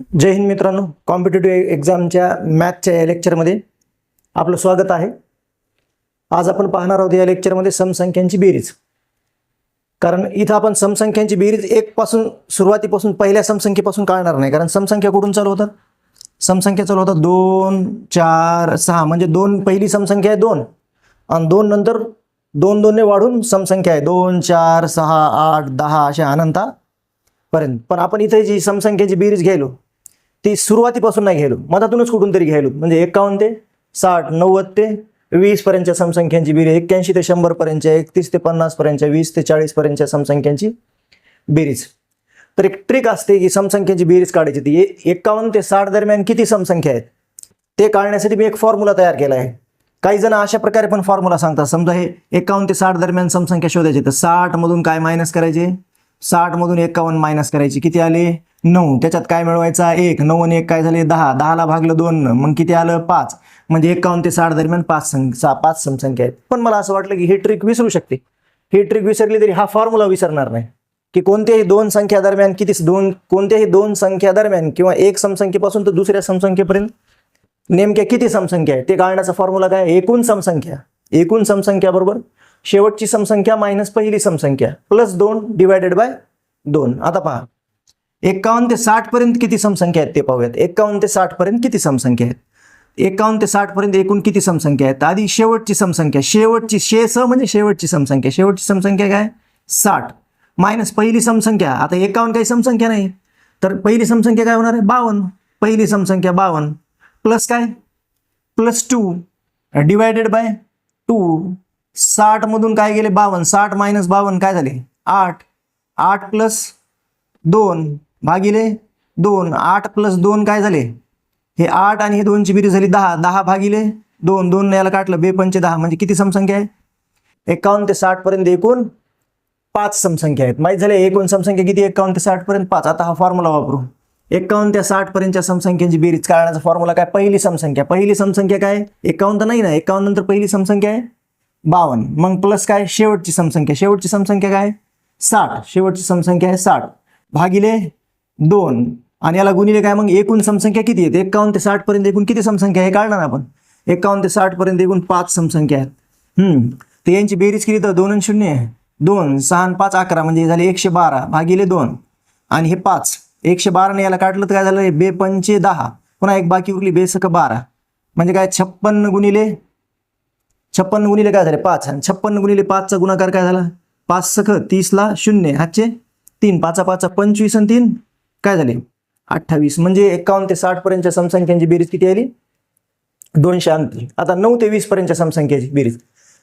जय हिंद मित्रांनो कॉम्पिटेटिव्ह एक्झामच्या मॅथच्या या लेक्चरमध्ये आपलं स्वागत आहे. आज आपण पाहणार आहोत या लेक्चरमध्ये समसंख्यांची बेरीज. कारण इथं आपण समसंख्यांची बेरीज एकपासून सुरुवातीपासून पहिल्या समसंख्येपासून काढणार नाही. कारण समसंख्या कुठून चालू होतात? समसंख्या चालू होतात दोन चार सहा. म्हणजे दोन पहिली समसंख्या आहे दोन. आणि दोन नंतर दोन दोनने वाढून समसंख्या आहे दोन चार सहा आठ दहा अशा अनंतापर्यंत पण आपण इथे जी समसंख्येची बेरीज घ्यायलो ती सुरुवातीपासून नाही घ्यायलो मधातूनच कुठून तरी घ्यायलो म्हणजे एकावन्न ते साठ नव्वद ते वीस पर्यंतच्या समसंख्यांची बिरी एक्क्याऐंशी ते शंभर पर्यंतच्या एकतीस ते पन्नास पर्यंतच्या वीस ते चाळीस पर्यंतच्या समसंख्यांची बेरीज. तर एक ट्रिक असते की समसंख्यांची बेरीज काढायची. ती एकावन्न ते साठ दरम्यान किती समसंख्या आहेत? ते काढण्यासाठी मी एक फॉर्म्युला तयार केला आहे. काही जण अशा प्रकारे पण फॉर्म्युला सांगतात. समजा हे एकावन्न ते साठ दरम्यान समसंख्या शोधायची. तर साठ मधून काय मायनस करायचे? साठ मधून एकावन्न मायनस करायची. किती आले? नऊ. त्याच्यात काय मिळवायचा एक. नऊ आणि एक काय झाले? दहा. दहाला भागलं दोन. मग किती आलं? पाच. म्हणजे एकावन्न ते साठ दरम्यान पाच सं पाच समसंख्या आहेत. पण मला असं वाटलं की ही ट्रिक विसरू शकते. ही ट्रिक विसरली तरी हा फॉर्म्युला विसरणार नाही. की कोणत्याही दोन संख्या दरम्यान किती दोन कोणत्याही दोन संख्या दरम्यान किंवा एक समसंख्येपासून तर दुसऱ्या समसंख्येपर्यंत नेमक्या किती समसंख्या आहे ते काढण्याचा फॉर्म्युला काय? एकूण समसंख्या. एकूण समसंख्या बरोबर? शेवटची समसंख्या मायनस पहिली समसंख्या. प्लस दोन डिवायडेड बाय दोन. आता पहा. एकावन्न ते साठ पर्यंत किती समसंख्या आहेत ते पाहूयात. एकावन्न ते साठ पर्यंत किती समसंख्या आहेत? एकावन्न ते साठ पर्यंत एकूण किती समसंख्या आहेत? आधी शेवटची समसंख्या. शेवटची शे स म्हणजे शेवटची समसंख्या. शेवटची समसंख्या काय? साठ. मायनस पहिली समसंख्या. आता एकावन्न काही समसंख्या नाही. तर पहिली समसंख्या काय होणार आहे? बावन्न. पहिली समसंख्या बावन्न. प्लस काय? Plus two. Divided by two. साठमधून काय गेले? बावन्न. साठ मायनस बावन्न काय झाले? आठ. आठ प्लस दोन. भागिले दोन. आठ प्लस दोन काय झाले? हे आठ आणि हे दोनची बेरीज झाली दहा. दहा भागिले दोन. दोन याला काटलं बेपंचे दहा. म्हणजे किती समसंख्या आहे? एकावन्न ते साठ पर्यंत एकूण पाच समसंख्या आहेत. माहीत झाले एकूण समसंख्या किती? एकावन्न ते साठ पर्यंत पाच. आता हा फॉर्म्युला वापरू. एकावन्न ते साठ पर्यंतच्या समसंख्यांची बेरीज काढण्याचा फॉर्म्युला काय? पहिली समसंख्या. पहिली समसंख्या काय? एकावन्न तर नाही ना. एकावन्न नंतर पहिली समसंख्या आहे? बावन्न. मग प्लस काय? शेवटची समसंख्या. शेवटची समसंख्या काय? साठ. शेवटची समसंख्या आहे साठ. भागिले दोन. आणि याला गुणिले काय? मग एकूण समसंख्या किती आहेत? एकावन्न ते साठ पर्यंत एकूण किती समसंख्या आहे काढणार आपण. एकावन्न ते साठ पर्यंत एकूण पाच समसंख्या आहेत. हम्म. तर यांची बेरीज केली तर दोन आणि शून्य आहे. दोन सहा पाच अकरा म्हणजे झाले एकशे बारा भागिले दोन. आणि हे पाच. एकशे बाराने याला काढलं तर काय झालं? हे बे पंचे दहा. पुन्हा एक बाकी उरली बेसक बारा. म्हणजे काय? छप्पन्न गुणिले छप्पन्न गुणिले काय झाले? पाच. आणि छप्पन्न गुणिले पाचचा गुणाकार काय झाला? पाच सख तीसला शून्य. हातचे तीन. पाचा पाचा पंचवीस आणि तीन. काय झाले? अठ्ठावीस म्हणजे एकावन्न ते साठ पर्यंतच्या समसंख्यांची बेरीज किती आली? दोनशे अंती आता नऊ ते वीस पर्यंतच्या समसंख्याची बेरीज.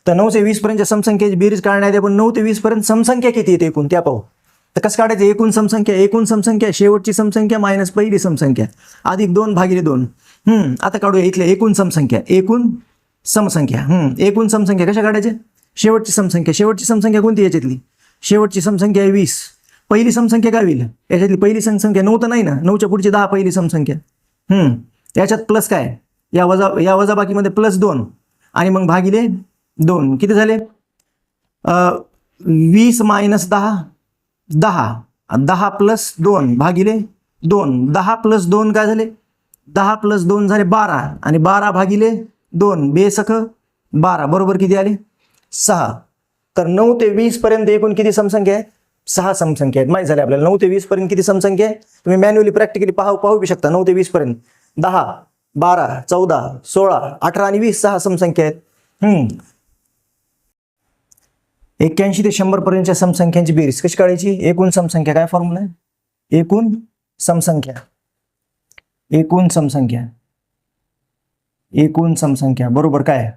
तर नऊ ते वीस पर्यंतच्या समसंख्याची बेरीज काढण्यात आपण नऊ ते वीस पर्यंत समसंख्या किती येते एकूण? त्या पाहू. तर कसं काढायचं? एकूण समसंख्या एकूण समसंख्या शेवटची समसंख्या मायनस पहिली समसंख्या. अधिक दोन भागिले दोन. हम्म आता काढूया इथल्या एकूण समसंख्या. एकूण समसंख्या. हम्म एकूण समसंख्या कशा काढायच्या शेवटची समसंख्या. शेवटची समसंख्या कोणती याच्यातली? शेवटची समसंख्या आहे वीस. पहिली समसंख्या काय होईल? याच्यातली पहिली समसंख्या नऊ तर नाही ना? नऊच्या पुढची दहा पहिली समसंख्या. हम्म. याच्यात प्लस काय? या वजा या वजाबाकीमध्ये प्लस दोन. आणि मग भागिले दोन. किती झाले? वीस मायनस दहा दहा. दहा प्लस दोन भागिले दोन. दहा प्लस दोन काय झाले? दहा प्लस दोन झाले बारा. आणि बारा भागिले दोन. बेसख बारा. बरोबर किती आले? सहा. तर नऊ ते वीस पर्यंत एकूण किती समसंख्या आहे? सहा समसंख्या आहेत. माहीत झाले आपल्याला. नऊ ते वीस पर्यंत किती समसंख्या आहे? तुम्ही मॅन्युअली प्रॅक्टिकली पाहू पाहू बी शकता. नऊ ते वीस पर्यंत. दहा बारा चौदा सोळा अठरा आणि वीस सहा समसंख्या आहेत. हम्म. एक्क्याऐंशी ते शंभर पर्यंतच्या समसंख्यांची बेरीज. कशी काढायची? एकूण समसंख्या. काय फॉर्म्युला आहे? एकूण समसंख्या. एकूण समसंख्या. एकूण समसंख्या. बरोबर काय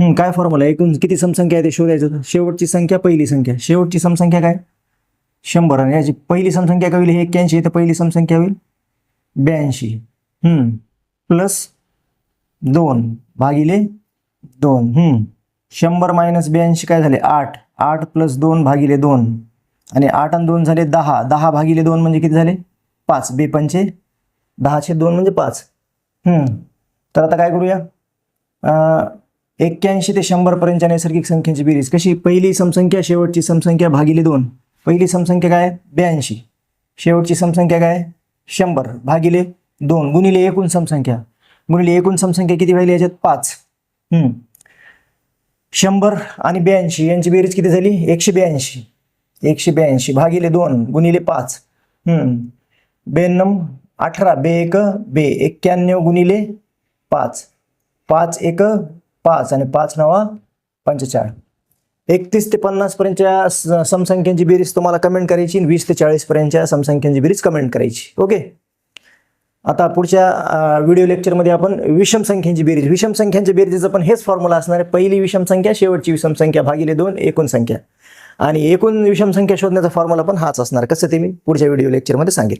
हम्म, काय फॉर्म्युला एकूण किती समसंख्या आहे ते शोधायचं शेवटची संख्या पहिली संख्या. शेवटची समसंख्या काय? शंभर आणि याची पहिली समसंख्या काय होईल हे एक्क्याऐंशी तर पहिली समसंख्या होईल. ब्याऐंशी. हम्म. प्लस दोन भागिले दोन. हम्म. शंभर मायनस ब्याऐंशी काय झाले? आठ. आठ प्लस दोन भागिले दोन. आणि आठ आणि दोन झाले दहा. दहा भागिले दोन म्हणजे किती झाले? पाच. बेपंचे दहाशे दोन म्हणजे पाच. हम्म. तर आता काय करूया? एक्क्याऐंशी ते शंभर पर्यंतच्या नैसर्गिक संख्येची बेरीज कशी? पहिली समसंख्या शेवटची समसंख्या भागिले दोन. पहिली समसंख्या काय? ब्याऐंशी. शेवटची समसंख्या काय? शंभर. भागिले दोन गुणिले एकूण समसंख्या. गुणिले एकूण समसंख्या किती व्हायली याच्यात? पाच. हम्म. शंभर आणि ब्याऐंशी यांची बेरीज किती झाली? एकशे ब्याऐंशी. एकशे ब्याऐंशी. भागिले दोन गुणिले पाच. हम्म. ब्याण्णव अठरा बे एक बे. एक्क्याण्णव गुणिले पाच. पाच एक पाच. आणि पाच नवा पंचेचाळीस एकतीस ते पन्नास पर्यंतच्या समसंख्यांची बेरीज तुम्हाला कमेंट करायची आणि वीस ते चाळीस पर्यंतच्या समसंख्यांची बेरीज कमेंट करायची. ओके आता पुढच्या व्हिडिओ लेक्चरमध्ये आपण विषम संख्यांची बेरीज. विषम संख्यांच्या बेरीजचं पण हेच फॉर्म्युला असणार आहे. पहिली विषम संख्या शेवटची विषम संख्या भागिले दोन एकूण संख्या. आणि एकूण विषम संख्या शोधण्याचा फॉर्म्युला पण हाच असणार. कसं ते मी पुढच्या व्हिडिओ लेक्चरमध्ये सांगेल.